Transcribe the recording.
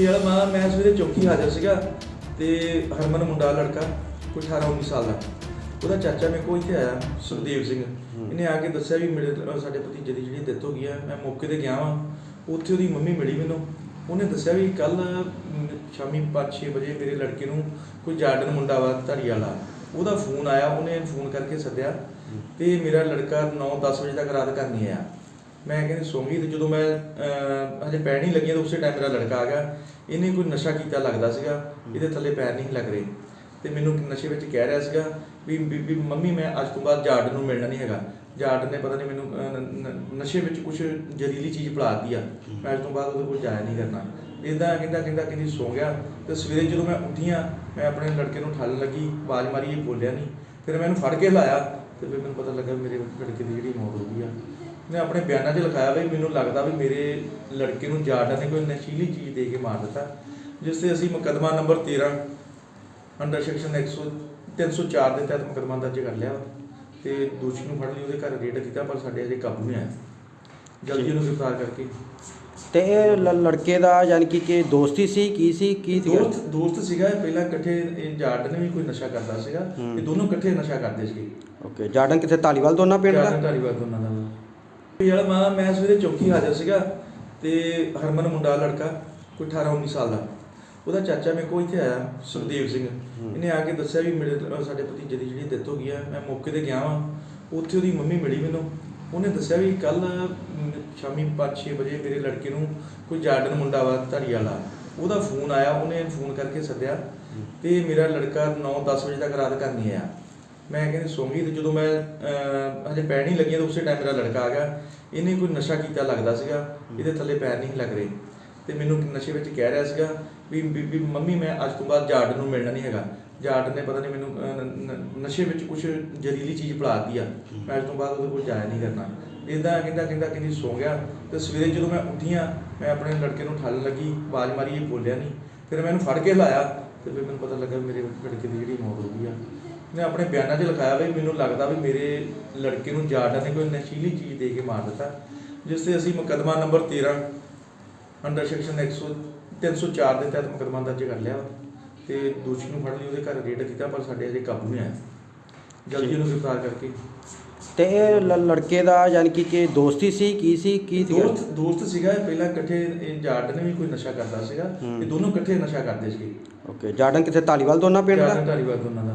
ਯਾਰ ਮੈਂ ਮੈਂ ਸਵੇਰੇ ਚੌਕੀ ਹਾਜ਼ਰ ਸੀਗਾ ਤੇ ਹਰਮਨ ਮੁੰਡਾ ਲੜਕਾ ਕੋਈ 18 19 ਸਾਲ ਦਾ। ਉਹਦਾ ਚਾਚਾ ਮੇਰੇ ਕੋਲ ਇੱਥੇ ਆਇਆ ਸੁਖਦੇਵ ਸਿੰਘ। ਇਹਨੇ ਆ ਕੇ ਦੱਸਿਆ ਵੀ ਮੇਰੇ ਅਹ ਸਾਡੇ ਭਤੀਜੇ ਦੀ ਜਿਹੜੀ ਡੈਥ ਹੋ ਗਈ ਆ ਮੈਂ ਮੌਕੇ ਤੇ ਗਿਆ ਵਾਂ। ਉੱਥੇ ਉਹਦੀ ਮੰਮੀ ਮਿਲੀ ਮੈਨੂੰ। ਉਹਨੇ ਦੱਸਿਆ ਵੀ ਕੱਲ ਸ਼ਾਮੀ 5-6 ਵਜੇ ਮੇਰੇ ਲੜਕੇ ਨੂੰ ਕੋਈ ਜਾਰਡਨ ਮੁੰਡਾ ਵਾ ਧੜੀ ਵਾਲਾ। ਉਹਦਾ ਫੋਨ ਆਇਆ ਉਹਨੇ ਫੋਨ ਕਰਕੇ ਸੱਦਿਆ ਤੇ ਮੇਰਾ ਲੜਕਾ 9-10 ਵਜੇ ਤੱਕ ਰਾਤ ਘਰ ਨਹੀਂ ਆਇਆ। ਮੈਂ ਕਹਿੰਦੀ ਸੌਂਗੀ ਤੇ ਜਦੋਂ ਮੈਂ ਹਜੇ ਪੈਰ ਨਹੀਂ ਲੱਗੀਆਂ ਤਾਂ ਉਸੇ ਟਾਈਮ ਮੇਰਾ ਲੜਕਾ ਆ ਗਿਆ। ਇਹਨੇ ਕੋਈ ਨਸ਼ਾ ਕੀਤਾ ਲੱਗਦਾ ਸੀਗਾ, ਇਹਦੇ ਥੱਲੇ ਪੈਰ ਨਹੀਂ ਲੱਗ ਰਹੇ। ਤੇ ਮੈਨੂੰ ਨਸ਼ੇ ਵਿੱਚ ਕਹਿ ਰਿਹਾ ਸੀਗਾ ਵੀ ਬੀਬੀ ਮੰਮੀ ਮੈਂ ਅੱਜ ਤੋਂ ਬਾਅਦ ਜਾਰਡ ਨੂੰ ਮਿਲਣਾ ਨਹੀਂ ਹੈਗਾ। ਜਾਰਡ ਨੇ ਪਤਾ ਨਹੀਂ ਮੈਨੂੰ ਨਸ਼ੇ ਵਿੱਚ ਕੁਝ ਜ਼ਹਿਰੀਲੀ ਚੀਜ਼ ਪਿਲਾਤੀ ਆ। ਮੈਂ ਅੱਜ ਤੋਂ ਬਾਅਦ ਉਹਦੇ ਕੋਲ ਜਾਇਆ ਨਹੀਂ ਕਰਨਾ। ਇਦਾਂ ਕਹਿੰਦਾ ਕਹਿੰਦਾ, ਕਹਿੰਦੀ ਸੌ ਗਿਆ। ਤੇ ਸਵੇਰੇ ਜਦੋਂ ਮੈਂ ਉੱਠੀਆਂ, ਮੈਂ ਆਪਣੇ ਲੜਕੇ ਨੂੰ ਠੱਲ ਲੱਗੀ, ਆਵਾਜ਼ ਮਾਰੀ, ਇਹ ਬੋਲਿਆ ਨਹੀਂ। ਫਿਰ ਮੈਂ ਇਹਨੂੰ ਫੜ ਕੇ ਲਾਇਆ ਤੇ ਫਿਰ ਮੈਨੂੰ ਪਤਾ ਲੱਗਾ ਮੇਰੇ ਲੜਕੇ ਦੀ ਜਿਹੜੀ ਮੌਤ ਹੋ ਗਈ ਆ। ਨੇ ਆਪਣੇ ਬਿਆਨਾਂ 'ਚ ਲਿਖਾਇਆ ਵੀ ਮੈਨੂੰ ਲੱਗਦਾ ਵੀ ਮੇਰੇ ਲੜਕੇ ਨੂੰ ਜਾਰਡਾ ਨੇ ਕੋਈ ਨਸ਼ੀਲੀ ਚੀਜ਼ ਦੇ ਕੇ ਮਾਰ ਦਿੱਤਾ ਜਿਸ ਤੇ ਅਸੀਂ ਮੁਕੱਦਮਾ ਨੰਬਰ 13 ਅੰਡਰ ਸੈਕਸ਼ਨ 100 304 ਦੇ ਤਹਿਤ ਮੁਕੱਦਮਾ ਦਰਜ ਕਰ ਲਿਆ ਤੇ ਦੋਸ਼ੀ ਨੂੰ ਫੜ ਲਈ ਉਹਦੇ ਘਰ ਰੇਡ ਕੀਤਾ ਪਰ ਸਾਡੇ ਅਜੇ ਕਾਬੂ ਨਹੀਂ ਆਇਆ। ਜਲਦੀ ਉਹਨੂੰ ਗ੍ਰਿਫਤਾਰ ਕਰਕੇ। ਤੇ ਇਹ ਲ- ਲੜਕੇ ਦਾ ਯਾਨੀ ਕਿ ਕਿ ਦੋਸਤੀ ਸੀ ਕੀ ਸੀ ਕੀ ਸੀਗਾ? ਦੋਸਤ ਦੋਸਤ ਸੀਗਾ ਇਹ ਪਹਿਲਾਂ ਇਕੱਠੇ ਇਹ ਜਾਰਡ ਨੇ ਵੀ ਕੋਈ ਨਸ਼ਾ ਕਰਦਾ ਸੀਗਾ। ਇਹ ਦੋਨੋਂ ਇਕੱਠੇ ਨਸ਼ਾ ਕਰਦੇ ਸੀਗੇ। ਓਕੇ ਜਾਰਡਨ ਕਿੱਥੇ ਧਾਲੀਵਾਲ ਦੋਨਾਂ ਪਿੰਡ ਦਾ? ਧਾਰੀਵਾਲ ਦੋਨਾਂ ਦਾ। ਯਾਰ ਮੈਂ ਮੈਂ ਸਵੇਰੇ ਚੌਕੀ ਹਾਜ਼ਰ ਸੀਗਾ ਤੇ ਹਰਮਨ ਮੁੰਡਾ ਲੜਕਾ ਕੋਈ 18 19 ਸਾਲ ਦਾ। ਉਹਦਾ ਚਾਚਾ ਮੇਰੇ ਕੋਲ ਇੱਥੇ ਆਇਆ ਸੁਖਦੇਵ ਸਿੰਘ। ਇਹਨੇ ਆ ਕੇ ਦੱਸਿਆ ਵੀ ਮੇਰੇ ਸਾਡੇ ਭਤੀਜੇ ਦੀ ਜਿਹੜੀ ਡੈਥ ਹੋ ਗਈ ਆ ਮੈਂ ਮੌਕੇ ਤੇ ਗਿਆ ਵਾਂ। ਉੱਥੇ ਉਹਦੀ ਮੰਮੀ ਮਿਲੀ ਮੈਨੂੰ। ਉਹਨੇ ਦੱਸਿਆ ਵੀ ਕੱਲ ਸ਼ਾਮੀ 5-6 ਵਜੇ ਮੇਰੇ ਲੜਕੇ ਨੂੰ ਕੋਈ ਜਾਰਡਨ ਮੁੰਡਾ ਵਾ ਧੜੀ ਵਾਲਾ। ਉਹਦਾ ਫੋਨ ਆਇਆ ਉਹਨੇ ਫੋਨ ਕਰਕੇ ਸੱਦਿਆ ਤੇ ਮੇਰਾ ਲੜਕਾ 9-10 ਵਜੇ ਤੱਕ ਰਾਤ ਘਰ ਨਹੀਂ ਆਇਆ। ਮੈਂ ਕਹਿੰਦੀ ਸੌਂਗੀ ਤੇ ਜਦੋਂ ਮੈਂ ਹਜੇ ਪੈਰ ਨਹੀਂ ਲੱਗੀਆਂ, ਤਾਂ ਉਸੇ ਟਾਈਮ ਮੇਰਾ ਲੜਕਾ ਆ ਗਿਆ। ਇਹਨੇ ਕੋਈ ਨਸ਼ਾ ਕੀਤਾ ਲੱਗਦਾ ਸੀਗਾ, ਇਹਦੇ ਥੱਲੇ ਪੈਰ ਨਹੀਂ ਲੱਗ ਰਹੇ। ਤੇ ਮੈਨੂੰ ਨਸ਼ੇ ਵਿੱਚ ਕਹਿ ਰਿਹਾ ਸੀਗਾ ਵੀ ਵੀ ਮੰਮੀ, ਮੈਂ ਅੱਜ ਤੋਂ ਬਾਅਦ ਜਾਰਡ ਨੂੰ ਮਿਲਣਾ ਨਹੀਂ ਹੈਗਾ। ਜਾਰਡ ਨੇ ਪਤਾ ਨਹੀਂ ਮੈਨੂੰ ਨਸ਼ੇ ਵਿੱਚ ਕੁਝ ਜ਼ਹਿਰੀਲੀ ਚੀਜ਼ ਪਿਲਾਤੀ ਆ। ਮੈਂ ਅੱਜ ਤੋਂ ਬਾਅਦ ਉਹਦੇ ਕੋਲ ਜਾਇਆ ਨਹੀਂ ਕਰਨਾ। ਇਦਾਂ ਕਹਿੰਦਾ ਕਹਿੰਦਾ, ਕਹਿੰਦੀ ਸੌ ਗਿਆ। ਤੇ ਸਵੇਰੇ ਜਦੋਂ ਮੈਂ ਉੱਠੀਆਂ, ਮੈਂ ਆਪਣੇ ਲੜਕੇ ਨੂੰ ਠੱਲ ਲੱਗੀ, ਆਵਾਜ਼ ਮਾਰੀ, ਇਹ ਬੋਲਿਆ ਨਹੀਂ। ਫਿਰ ਮੈਂ ਇਹਨੂੰ ਫੜ ਕੇ ਲਾਇਆ ਤੇ ਫਿਰ ਮੈਨੂੰ ਪਤਾ ਲੱਗਾ ਮੇਰੇ ਲੜਕੇ ਦੀ ਜਿਹੜੀ ਮੌਤ ਹੋ ਗਈ ਆ। ਨੇ ਆਪਣੇ ਬਿਆਨਾਂ 'ਚ ਲਿਖਾਇਆ ਵੀ ਮੈਨੂੰ ਲੱਗਦਾ ਵੀ ਮੇਰੇ ਲੜਕੇ ਨੂੰ ਜਾਰਡਾ ਨੇ ਕੋਈ ਨਸ਼ੀਲੀ ਚੀਜ਼ ਦੇ ਕੇ ਮਾਰ ਦਿੱਤਾ। ਜਿਸ ਤੇ ਅਸੀਂ ਮੁਕੱਦਮਾ ਨੰਬਰ 13 ਅੰਡਰ ਸੈਕਸ਼ਨ 100 304 ਦੇ ਤਹਿਤ ਮੁਕੱਦਮਾ ਦਰਜ ਕਰ ਲਿਆ ਤੇ ਦੋਸ਼ੀ ਨੂੰ ਫੜ ਲਈ ਉਹਦੇ ਘਰ ਰੇਡ ਕੀਤਾ ਪਰ ਸਾਡੇ ਅਜੇ ਕਾਬੂ ਨਹੀਂ ਆਇਆ। ਜਲਦੀ ਉਹਨੂੰ ਗ੍ਰਿਫਤਾਰ ਕਰਕੇ। ਤੇ ਇਹ ਲ- ਲੜਕੇ ਦਾ ਯਾਨੀ ਕਿ ਕਿ ਦੋਸਤੀ ਸੀ ਕੀ ਸੀ ਕੀ ਸੀਗਾ? ਦੋਸਤ ਦੋਸਤ ਸੀਗਾ ਇਹ ਪਹਿਲਾਂ ਇਕੱਠੇ ਇਹ ਜਾਰਡ ਨੇ ਵੀ ਕੋਈ ਨਸ਼ਾ ਕਰਦਾ ਸੀਗਾ। ਹੂੰ। ਇਹ ਦੋਨੋਂ ਇਕੱਠੇ ਨਸ਼ਾ ਕਰਦੇ ਸੀਗੇ। ਓਕੇ ਜਾਰਡਨ ਕਿੱਥੇ? ਧਾਲੀਵਾਲ ਦੋਨਾਂ ਪਿੰਡ ਦਾ? ਧਾਰੀਵਾਲ ਦੋਨਾਂ ਦਾ।